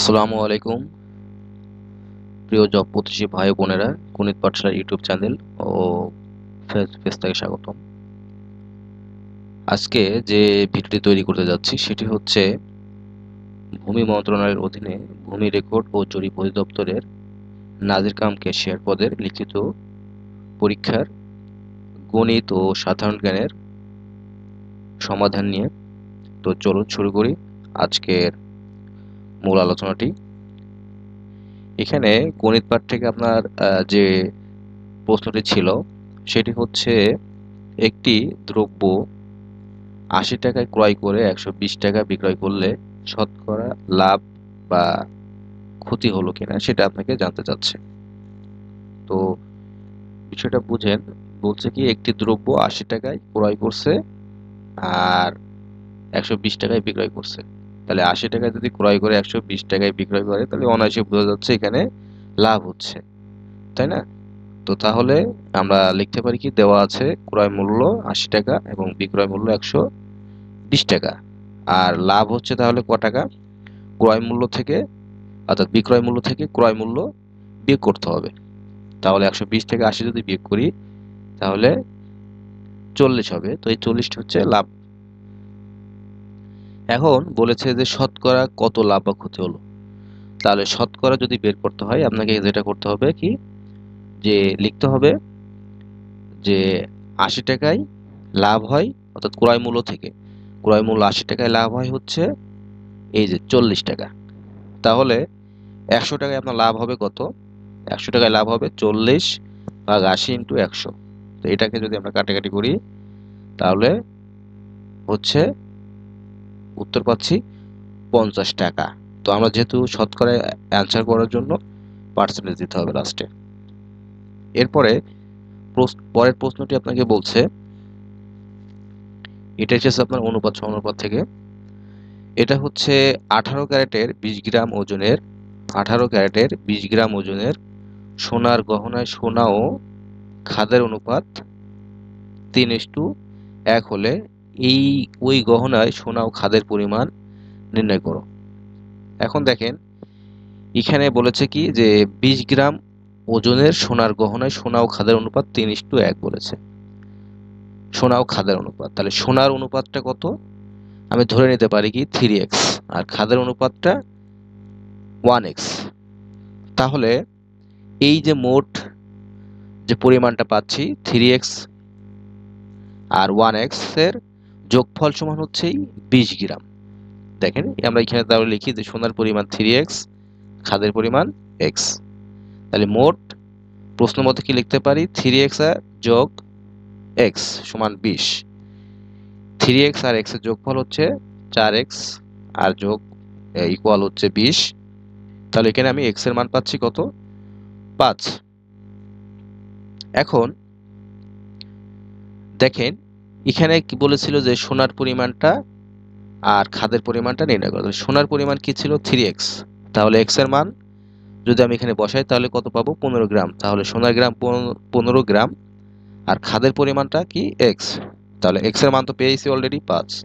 আসসালামু আলাইকুম। প্রিয় জব প্রতিষ্ঠা ভাই বোনেরা গণিত পাঠশালার ইউটিউব চ্যানেল ও ফেস পেজ থেকে স্বাগতম। আজকে যে ভিডিওটি তৈরি করতে যাচ্ছি, সেটি হচ্ছে ভূমি মন্ত্রণালয়ের অধীনে ভূমি রেকর্ড ও জরিপ অধিদপ্তরের নাজির কাম ক্যাশিয়ার পদের লিখিত পরীক্ষার গণিত ও সাধারণ জ্ঞানের সমাধান নিয়ে তো চলুন শুরু করি আজকের মূল আলোচনাটি। এখানে গণিত পাঠ থেকে আপনার যে প্রশ্নটি ছিল, সেটি হচ্ছে একটি দ্রব্য আশি টাকায় ক্রয় করে একশো বিশ টাকা বিক্রয় করলে শতকরা লাভ বা ক্ষতি হলো কিনা সেটা আপনাকে জানতে চাচ্ছে। তো বিষয়টা বুঝেন, বলছে কি একটি দ্রব্য আশি টাকায় ক্রয় করছে আর একশো বিশ টাকায় বিক্রয় করছে। তাহলে আশি টাকায় যদি ক্রয় করে একশো বিশ টাকায় বিক্রয় করে, তাহলে অনায়াসে বোঝা যাচ্ছে এখানে লাভ হচ্ছে, তাই না? তো তাহলে আমরা লিখতে পারি কি, দেওয়া আছে ক্রয় মূল্য আশি টাকা এবং বিক্রয় মূল্য একশো বিশ টাকা। আর লাভ হচ্ছে তাহলে ক টাকা? ক্রয় মূল্য থেকে, অর্থাৎ বিক্রয় মূল্য থেকে ক্রয় মূল্য বিয়োগ করতে হবে। তাহলে একশো বিশ থেকে আশি যদি বিয়োগ করি, তাহলে চল্লিশ হবে। তো এই চল্লিশটা হচ্ছে লাভ। এখন বলেছে যে শতকরা কত লাভ বা ক্ষতি হলো? তাহলে শতকরা যদি বের করতে হয়, আপনাকে যেটা করতে হবে কি? যে লিখতে হবে যে আশি টাকায় লাভ হয়, অর্থাৎ ক্রয় মূল্য থেকে। ক্রয় মূল্য আশি টাকায় লাভ হয় হচ্ছে এই যে চল্লিশ টাকা। তাহলে একশো টাকায় আপনার লাভ হবে কত? একশো টাকায় লাভ হবে চল্লিশ ভাগ আশি ইন্টু একশো। তো এটাকে যদি আমরা কাটাকাটি করি, তাহলে হচ্ছে উত্তর পাচ্ছি পঞ্চাশ টাকা। তো আমরা যেহেতু শতকরা অ্যান্সার করার জন্য পার্সেন্টেজ দিতে হবে লাস্টে এরপরে পরের প্রশ্নটি আপনাকে বলছে, এটা এসেছে আপনার অনুপাত, সমানুপাত থেকে। এটা হচ্ছে আঠারো ক্যারেটের বিশ গ্রাম ওজনের, আঠারো ক্যারেটের বিশ গ্রাম ওজনের সোনার গহনায় সোনা ও খাদের অনুপাত তিন ইস্টু এক হলে এই ওই গহনায় সোনা ও খাদের পরিমাণ নির্ণয় করো। এখন দেখেন, এখানে বলেছে কি যে বিশ গ্রাম ওজনের সোনার গহনায় সোনা ও খাদের অনুপাত তিন ইস্টু এক বলেছে। সোনা ও খাদের অনুপাত। তাহলে সোনার অনুপাতটা কত? আমি ধরে নিতে পারি কি থ্রি এক্স আর খাদের অনুপাতটা ওয়ান এক্স তাহলে এই যে মোট যে পরিমাণটা পাচ্ছি থ্রি এক্স আর ওয়ান এক্সের যোগফল সমান হচ্ছে বিশ গ্রাম। দেখেন, আমরা এখানে তাহলে লিখি যে সোনার পরিমাণ থ্রি এক্স খাদের পরিমাণ এক্স তাহলে মোট প্রশ্ন মতো কি লিখতে পারি? থ্রি এক্স আর যোগ এক্স সমান বিশ। থ্রি এক্স আর এক্সের যোগফল হচ্ছে চার এক্স আর যোগ ইকুয়াল হচ্ছে বিশ। তাহলে এখানে আমি এক্সের মান পাচ্ছি কত? পাঁচ। এখন দেখেন এখানে কি বলেছিল যে সোনার পরিমাণটা আর খাদের পরিমাণটা নির্ণয় করা। সোনার পরিমাণ কি ছিল? থ্রি এক্স তাহলে এক্সের মান যদি আমি এখানে বসাই, তাহলে কত পাবো? পনেরো গ্রাম। তাহলে সোনার গ্রাম পনেরো গ্রাম আর খাদের পরিমাণটা কি? এক্স তাহলে এক্সের মান তো পেয়েছি অলরেডি পাঁচ।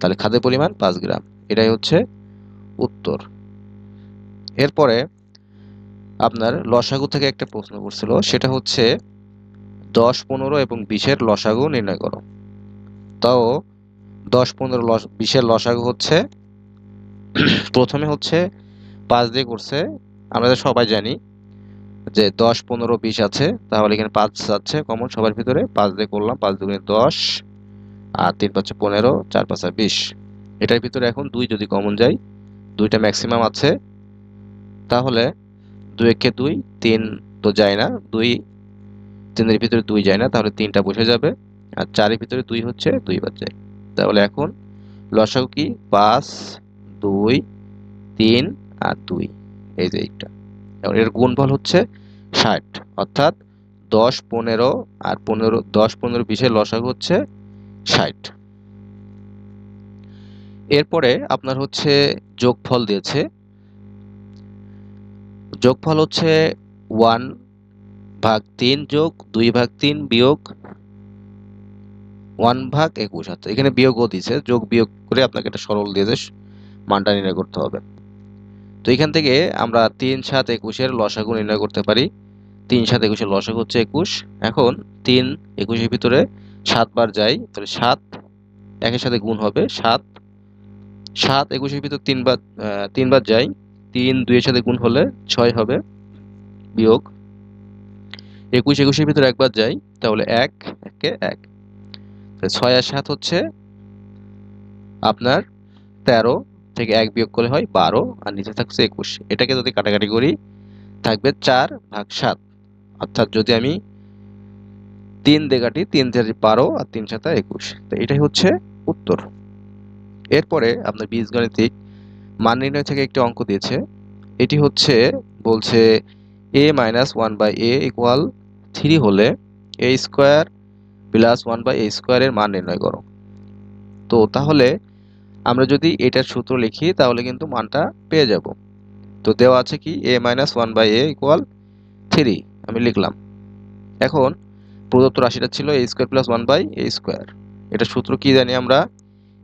তাহলে খাদের পরিমাণ পাঁচ গ্রাম। এটাই হচ্ছে উত্তর। এরপরে আপনার লসাগু থেকে একটা প্রশ্ন করছিল। সেটা হচ্ছে দশ, পনেরো এবং বিশের লসাগু নির্ণয় করো। তাও দশ পনেরো লস, বিশের লসাগু হচ্ছে, প্রথমে হচ্ছে পাঁচ দিয়ে করছে, আমরা সবাই জানি যে দশ পনেরো বিশ আছে, তাহলে এখানে পাঁচ আছে কমন, সবার ভিতরে পাঁচ দিয়ে করলাম, পাঁচ দুগুণে দশ, আর তিন পাঁচে পনেরো, চার পাঁচে বিশ। এটার ভিতরে এখন দুই যদি কমন যায় দুইটা ম্যাক্সিমাম আছে, তাহলে দুই একে দুই, তিন তো যায় না, দুই, তিনের ভিতরে দুই যায় না, তাহলে তিনটা বসে যাবে। আর চারের ভিতরে দুই হচ্ছে দুই যায়। তাহলে এখন লসাগু কি? পাঁচ, দুই, তিন আর দুই। এই যে এইটা। এবং এর গুণফল হচ্ছে ষাট। অর্থাৎ দশ, পনেরো আর পনেরো, দশ, পনেরো বিশের লসাগু হচ্ছে ষাট। এরপরে আপনার হচ্ছে যোগফল দিয়েছে। যোগফল হচ্ছে ওয়ান ভাগ তিন যোগ, দুই ভাগ তিন বিয়োগ ওয়ান ভাগ একুশ। আচ্ছা এখানে বিয়োগও দিয়েছে যোগ বিয়োগ করে আপনাকে একটা সরল দিয়েছে মানটা নির্ণয় করতে হবে। তো এখান থেকে আমরা তিন সাত একুশের লসাগু নির্ণয় করতে পারি। তিন সাত একুশের লসাগু হচ্ছে একুশ। এখন তিন একুশের ভিতরে সাতবার যাই, তাহলে সাত একের সাথে গুণ হবে সাত। সাত একুশের ভিতর তিনবার তিনবার যাই, তিন দুইয়ের সাথে গুণ হলে ছয় হবে বিয়োগ। একুশ একুশের ভিতরে একবার যাই, তাহলে এক, একে এক। ছয় আর সাত হচ্ছে আপনার তেরো থেকে এক বিয়োগ করলে হয় বারো, আর নিচে থাকছে একুশ। এটাকে যদি কাটাকাটি করি, থাকবে চার ভাগ সাত। অর্থাৎ যদি আমি তিন দেগাটি তিন চারি বারো আর তিন সাতা একুশ, তো এটাই হচ্ছে উত্তর। এরপরে আপনার বীজ বীজগণিতিক মান নির্ণয় থেকে একটি অঙ্ক দিয়েছে। এটি হচ্ছে, বলছে A minus one by A equal three হলে A square plus one by A স্কোয়ারের মান নির্ণয় করো। তো তাহলে আমরা যদি এটার সূত্র লিখি, তাহলে কিন্তু মানটা পেয়ে যাব। তো দেওয়া আছে কি? A minus one by A equal three আমি লিখলাম। এখন প্রদত্ত রাশিটা ছিল A square plus one by A square এটা সূত্র কি জানি আমরা?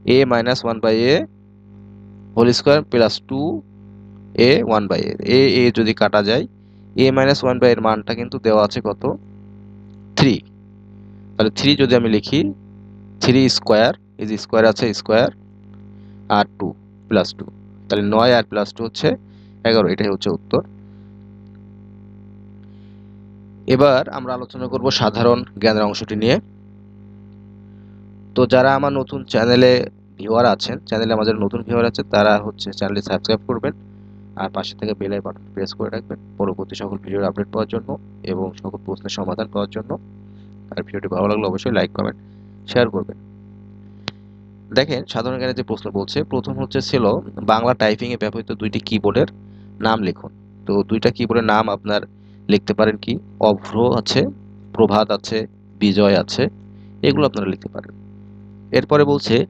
A minus one by A whole square plus two A one by A A যদি কাটা যায় এ মাইনাস ওয়ান বাই এর মানটা কিন্তু দেওয়া আছে কত? থ্রি তাহলে থ্রি যদি আমি লিখি থ্রি স্কোয়ার ইজ স্কোয়ার আছে স্কোয়ার আর টু প্লাস টু তাহলে নয় আর প্লাস টু হচ্ছে এগারো, এটাই হচ্ছে উত্তর। এবার আমরা আলোচনা করব সাধারণ জ্ঞানের অংশটি নিয়ে। তো যারা আমার নতুন চ্যানেলে ভিউয়ার আছেন চ্যানেলে আমাদের নতুন ভিউয়ার আছে, তারা হচ্ছে চ্যানেলটি সাবস্ক্রাইব করবেন, আর পাশে থেকে বেল বাটন প্রেস করে রাখবেন। পরবর্তী সকল ভিডিওর আপডেট পাওয়ার জন্য এবং সকল প্রশ্নের সমাধান পাওয়ার জন্য। আর ভিডিওটি ভালো লাগলে অবশ্যই লাইক কমেন্ট শেয়ার করবেন। দেখেন, সাধারণ জ্ঞানের যে প্রশ্ন বলছে, প্রথম হচ্ছে ছিল বাংলা টাইপিংয়ে ব্যবহৃত দুইটি কিবোর্ডের নাম লিখুন। তো দুইটা কিবোর্ডের নাম আপনার লিখতে পারেন কি? অভ্র আছে, প্রভাত আছে, বিজয় আছে, এগুলো আপনারা লিখতে পারেন। এরপরে বলছে,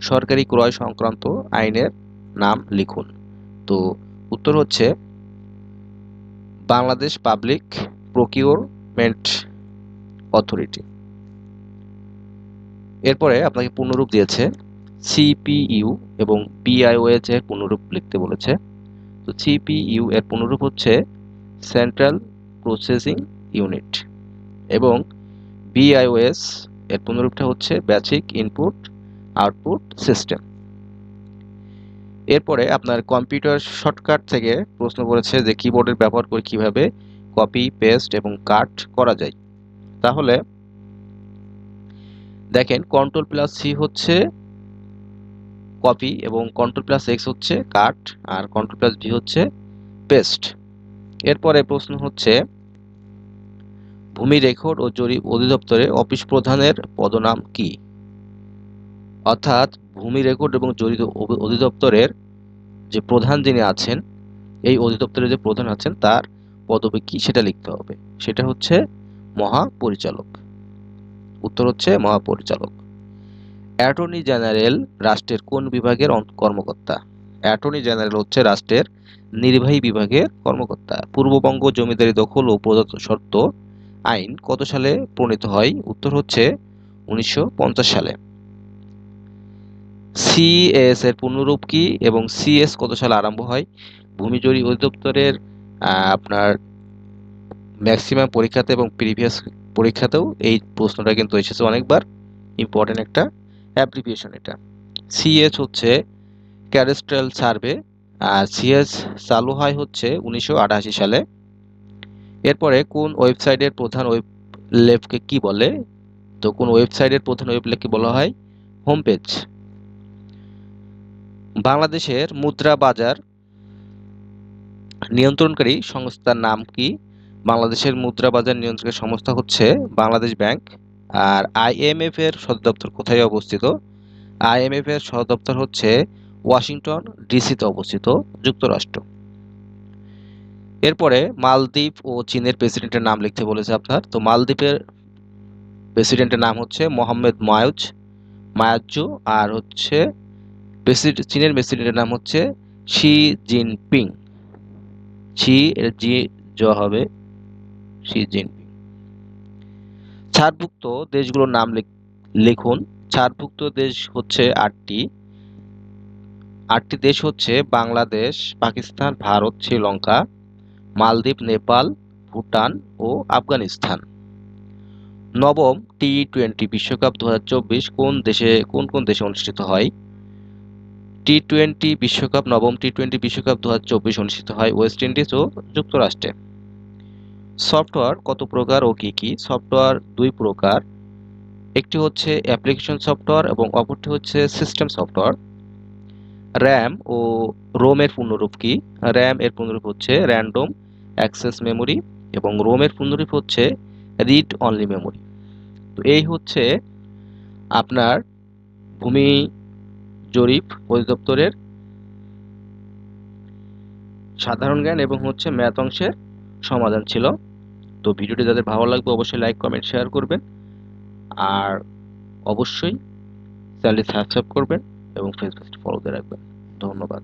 সরকারি ক্রয় সংক্রান্ত আইনের নাম লিখুন। তো উত্তর হচ্ছে, বাংলাদেশ পাবলিক প্রকিউরমেন্ট অথরিটি। এরপরে আপনাকে পূর্ণরূপ দিয়েছে সিপিইউ এবং বিআইওএচ এর পূর্ণরূপ লিখতে বলেছে। তো সিপিইউ এর পূর্ণরূপ হচ্ছে সেন্ট্রাল প্রসেসিং ইউনিট এবং বিআইওএস এর পূর্ণরূপটা হচ্ছে বেসিক ইনপুট আউটপুট সিস্টেম এরপরে আপনার কম্পিউটার শর্টকাট থেকে প্রশ্ন করেছে যে কিবোর্ডের ব্যবহার করে কীভাবে কপি পেস্ট এবং কাট করা যায়। তাহলে দেখেন কন্ট্রোল প্লাস সি হচ্ছে কপি এবং কন্ট্রোল প্লাস এক্স হচ্ছে কাট আর কন্ট্রোল প্লাস ভি হচ্ছে পেস্ট এরপরে প্রশ্ন হচ্ছে, ভূমি রেকর্ড ও জরিপ অধিদপ্তরে অফিস প্রধানের পদনাম কি? অর্থাৎ ভূমি রেকর্ড এবং জরিপ অধিদপ্তরের যে প্রধান যিনি আছেন, এই অধিদপ্তরের যে প্রধান আছেন, তার পদবি কি সেটা লিখতে হবে। সেটা হচ্ছে মহাপরিচালক। উত্তর হচ্ছে মহাপরিচালক। অ্যাটর্নি জেনারেল রাষ্ট্রের কোন বিভাগের কর্মকর্তা? অ্যাটর্নি জেনারেল হচ্ছে রাষ্ট্রের নির্বাহী বিভাগের কর্মকর্তা। পূর্ববঙ্গ জমিদারি দখল ও প্রদত্ত শর্ত আইন কত সালে প্রণীত হয়? উত্তর হচ্ছে উনিশশো পঞ্চাশ সালে। সিএস এর পূর্ণরূপ কি এবং সিএস কত সালে আরম্ভ হয়? ভূমি জরি অধিদপ্তরের আপনার ম্যাক্সিমাম পরীক্ষাতে এবং প্রিভিয়াস পরীক্ষাতেও এই প্রশ্নটা কিন্তু এসেছে অনেকবার। ইম্পর্টেন্ট একটা অ্যাপ্লিকেশন এটা। সিএস হচ্ছে ক্যারেস্ট্রাল সার্ভে আর সিএস চালু হয় হচ্ছে উনিশশো আটাশি সালে। এরপরে কোন ওয়েবসাইটের প্রধান ওয়েব লেফকে কি বলে? তো কোন ওয়েবসাইটের প্রধান ওয়েব লেখকে বলা হয়? হোম পেজ বাংলাদেশের মুদ্রা বাজার নিয়ন্ত্রণকারী সংস্থার নাম কি? বাংলাদেশের মুদ্রা বাজার নিয়ন্ত্রণকারী সংস্থা হচ্ছে বাংলাদেশ ব্যাংক। আর আইএমএফ এর সদর দপ্তর কোথায় অবস্থিত? আইএমএফ এর সদর দপ্তর হচ্ছে ওয়াশিংটন ডিসিতে অবস্থিত, যুক্তরাষ্ট্র। এরপরে মালদ্বীপ ও চীনের প্রেসিডেন্টের নাম লিখতে বলেছে আপনার। তো মালদ্বীপের প্রেসিডেন্টের নাম হচ্ছে মোহাম্মদ মায়ুজ, মায়াজ্জু, আর হচ্ছে চীনের প্রেসিডেন্টের নাম হচ্ছে শি জিনপিং। শি জি, জ হবে শি জিনপিং ছাড়ভুক্ত দেশগুলোর নাম লিখুন। ছাড়ভুক্ত দেশ হচ্ছে আটটি। আটটি দেশ হচ্ছে বাংলাদেশ, পাকিস্তান, ভারত, শ্রীলঙ্কা, মালদ্বীপ, নেপাল, ভুটান ও আফগানিস্তান। নবম টি টোয়েন্টি বিশ্বকাপ দু হাজার চব্বিশ কোন দেশে কোন কোন দেশে অনুষ্ঠিত হয়? টি টোয়েন্টি বিশ্বকাপ, নবম টি টোয়েন্টি বিশ্বকাপ দু হাজার চব্বিশ অনুষ্ঠিত হয় ওয়েস্ট ইন্ডিজ ও যুক্তরাষ্ট্রে। সফটওয়্যার কত প্রকার ও কি কি? সফটওয়্যার দুই প্রকার। একটি হচ্ছে অ্যাপ্লিকেশন সফটওয়্যার এবং অপরটি হচ্ছে সিস্টেম সফটওয়্যার র্যাম ও রোমের পূর্ণরূপ কি? র্যাম এর পূর্ণরূপ হচ্ছে র্যান্ডম অ্যাক্সেস মেমোরি এবং রোমের পূর্ণরূপ হচ্ছে রিড অনলি মেমোরি তো এই হচ্ছে আপনার ভূমি জরিপ অধিদপ্তরের সাধারণ জ্ঞান এবং হচ্ছে ম্যাথ অংশের সমাধান ছিল। তো ভিডিওটি যাদের ভালো লাগবে অবশ্যই লাইক কমেন্ট শেয়ার করবেন। আর অবশ্যই চ্যানেলটি সাবস্ক্রাইব করবেন এবং ফেসবুকটি ফলোতে রাখবেন। ধন্যবাদ।